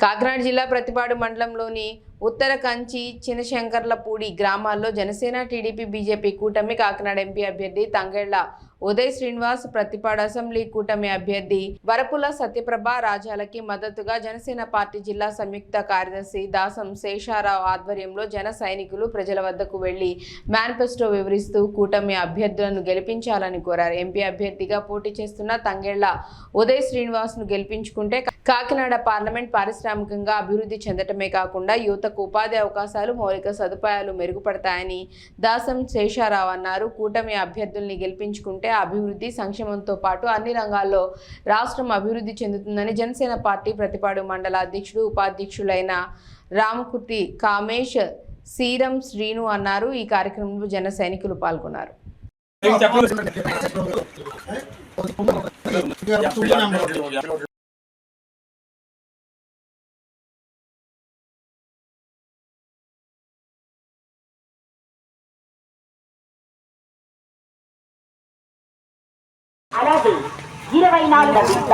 కాకినాడ జిల్లా ప్రతిపాడు మండలంలోని ఉత్తర కంచి చినశంకర్లపూడి గ్రామాల్లో జనసేన టీడీపీ బీజేపీ కూటమి కాకినాడ ఎంపీ అభ్యర్థి తంగెళ్ళ ఉదయ్ శ్రీనివాస్ ప్రతిపాడు అసెంబ్లీ కూటమి అభ్యర్థి వరపుల సత్యప్రభ రాజాలకి మద్దతుగా జనసేన పార్టీ జిల్లా సంయుక్త కార్యదర్శి దాసం శేషారావు ఆధ్వర్యంలో జన సైనికులు ప్రజల వద్దకు వెళ్ళి మేనిఫెస్టో వివరిస్తూ కూటమి అభ్యర్థులను గెలిపించాలని కోరారు. ఎంపీ అభ్యర్థిగా పోటీ చేస్తున్న తంగెళ్ళ ఉదయ్ శ్రీనివాస్ను గెలిపించుకుంటే కాకినాడ పార్లమెంట్ పారిశ్రామికంగా అభివృద్ధి చెందటమే కాకుండా యువతకు ఉపాధి అవకాశాలు మౌలిక సదుపాయాలు మెరుగుపడతాయని దాసం శేషారావు అన్నారు. కూటమి అభ్యర్థుల్ని గెలిపించుకుంటే అభివృద్ధి సంక్షేమంతో పాటు అన్ని రంగాల్లో రాష్ట్రం అభివృద్ధి చెందుతుందని జనసేన పార్టీ ప్రతిపాడు మండల అధ్యక్షుడు ఉపాధ్యక్షులైన రామకుర్తి కామేష్ సీరం శ్రీను అన్నారు. ఈ కార్యక్రమంలో జన సైనికులు పాల్గొన్నారు. అలాగే ఇరవై నాలుగు బిడ్డ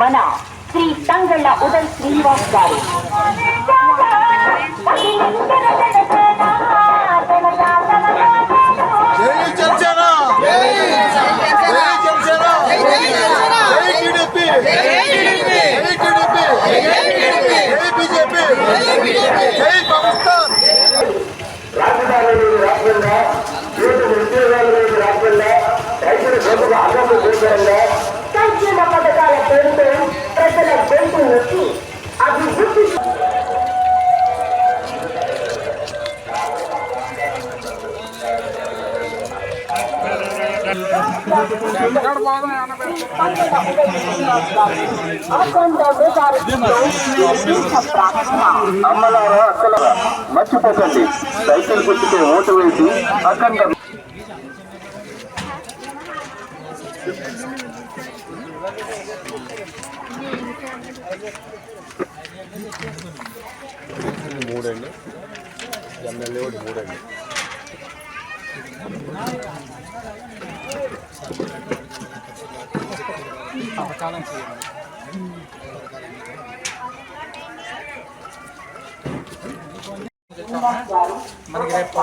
మన శ్రీ తంగళ్ళ ఉదయ్ శ్రీనివాస్ గారు. జై రాజధాని రాష్ట్రంగా యువత ఉద్యోగాలు లేని రాష్ట్రంగా రైతుల అమ్మలారా అక్కలారా మర్చిపోకండి సైకిల్ గుర్తుకు ఓటు వేసి అఖండ మూడండి. ఎమ్మెల్యే ఒకటి మూడండి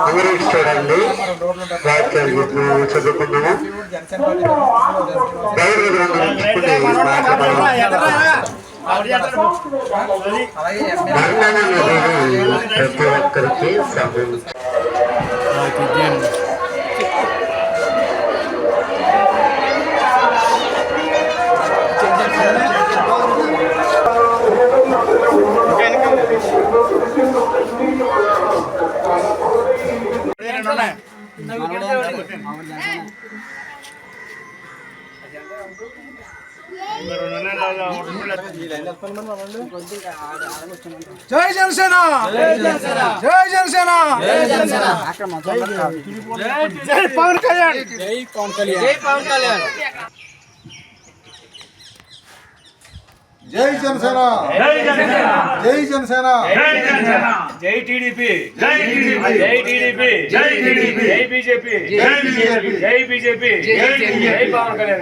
వివరిస్తాడండి రాజకీయాల గురించి చదువుకున్నాము బయట గ్రంథం ప్రతి ఒక్కరికి సమయం జై జనసేన! జై జనసేన! జై పవన్ కళ్యాణ్! జై జనసేన జై జనసేన జై టీడీపీ జై టీడీపీ జై టీడీపీ జై టీడీపీ జై బీజేపీ జై బీజేపీ జై బీజేపీ జై పవన్ కళ్యాణ్